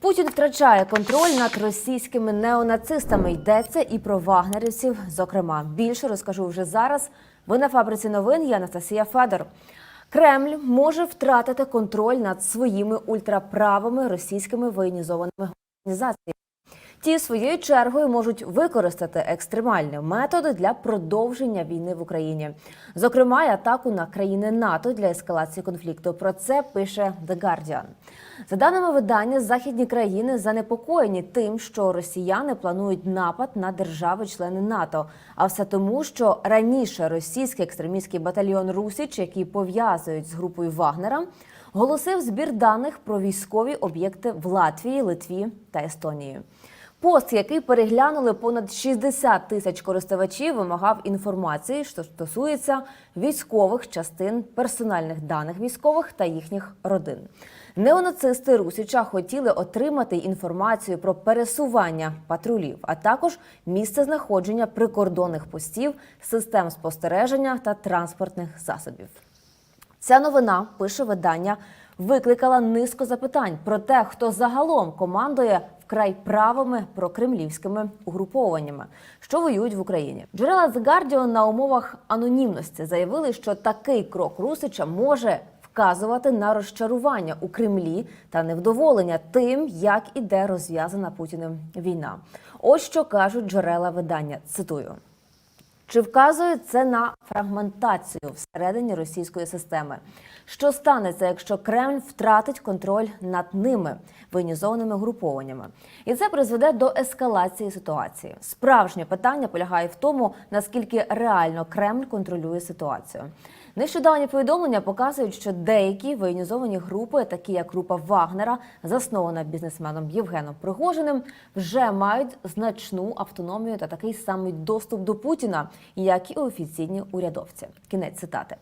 Путін втрачає контроль над російськими неонацистами. Йдеться і про вагнерівців. Зокрема, більше розкажу вже зараз. Ви на фабриці новин. Я Анастасія Федор. Кремль може втратити контроль над своїми ультраправими російськими воєнізованими організаціями. Ті своєю чергою можуть використати екстремальні методи для продовження війни в Україні, зокрема, й атаку на країни НАТО для ескалації конфлікту. Про це пише The Guardian. За даними видання, західні країни занепокоєні тим, що росіяни планують напад на держави-члени НАТО. А все тому, що раніше російський екстремістський батальйон Русіч, який пов'язують з групою Вагнера, оголосив збір даних про військові об'єкти в Латвії, Литві та Естонії. Пост, який переглянули понад 60 тисяч користувачів, вимагав інформації, що стосується військових частин, персональних даних військових та їхніх родин. Неонацисти Русіча хотіли отримати інформацію про пересування патрулів, а також місце знаходження прикордонних постів, систем спостереження та транспортних засобів. Ця новина пише видання. Викликала низку запитань про те, хто загалом командує вкрай правими прокремлівськими угрупованнями, що воюють в Україні. Джерела The Guardian на умовах анонімності заявили, що такий крок Русича може вказувати на розчарування у Кремлі та невдоволення тим, як іде розв'язана Путіним війна. Ось що кажуть джерела видання. Цитую. Чи вказує це на фрагментацію всередині російської системи? Що станеться, якщо Кремль втратить контроль над ними воєнізованими групованнями? І це призведе до ескалації ситуації. Справжнє питання полягає в тому, наскільки реально Кремль контролює ситуацію. Нещодавні повідомлення показують, що деякі воєнізовані групи, такі як група Вагнера, заснована бізнесменом Євгеном Пригожиним, вже мають значну автономію та такий самий доступ до Путіна, як і офіційні урядовці. Кінець цитати.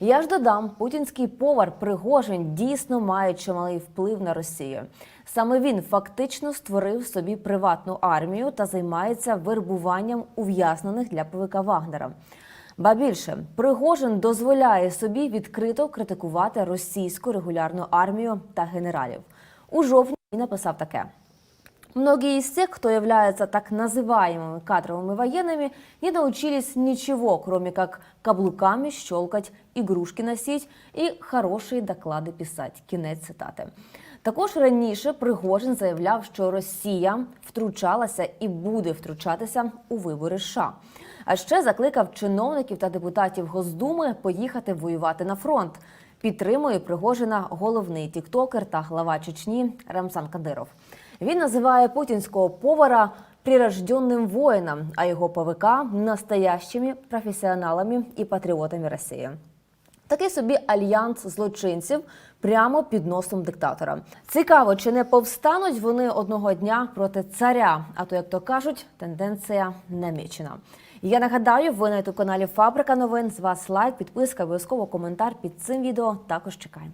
Я ж додам, путінський повар Пригожин дійсно має чималий вплив на Росію. Саме він фактично створив собі приватну армію та займається вербуванням ув'язнених для ПВК Вагнера. Ба більше Пригожин дозволяє собі відкрито критикувати російську регулярну армію та генералів. У жовтні він написав таке. Многие из тех, кто является так называемыми кадровыми военными, не научились ничего, кроме как каблуками щелкать, игрушки носить и хорошие доклады писать. Кінець цитати. Також раніше Пригожин заявляв, що Росія втручалася і буде втручатися у вибори США. А ще закликав чиновників та депутатів Госдуми поїхати воювати на фронт. Підтримує Пригожина головний тіктокер та глава Чечні Рамсан Кадиров. Він називає путінського повара прирожденним воїном, а його ПВК настоящими професіоналами і патріотами Росії. Такий собі альянс злочинців прямо під носом диктатора. Цікаво, чи не повстануть вони одного дня проти царя? А то, як то кажуть, тенденція намічена. Я нагадаю, ви на youtube каналі Фабрика новин. З вас лайк, підписка, обов'язково коментар під цим відео. Також чекаємо.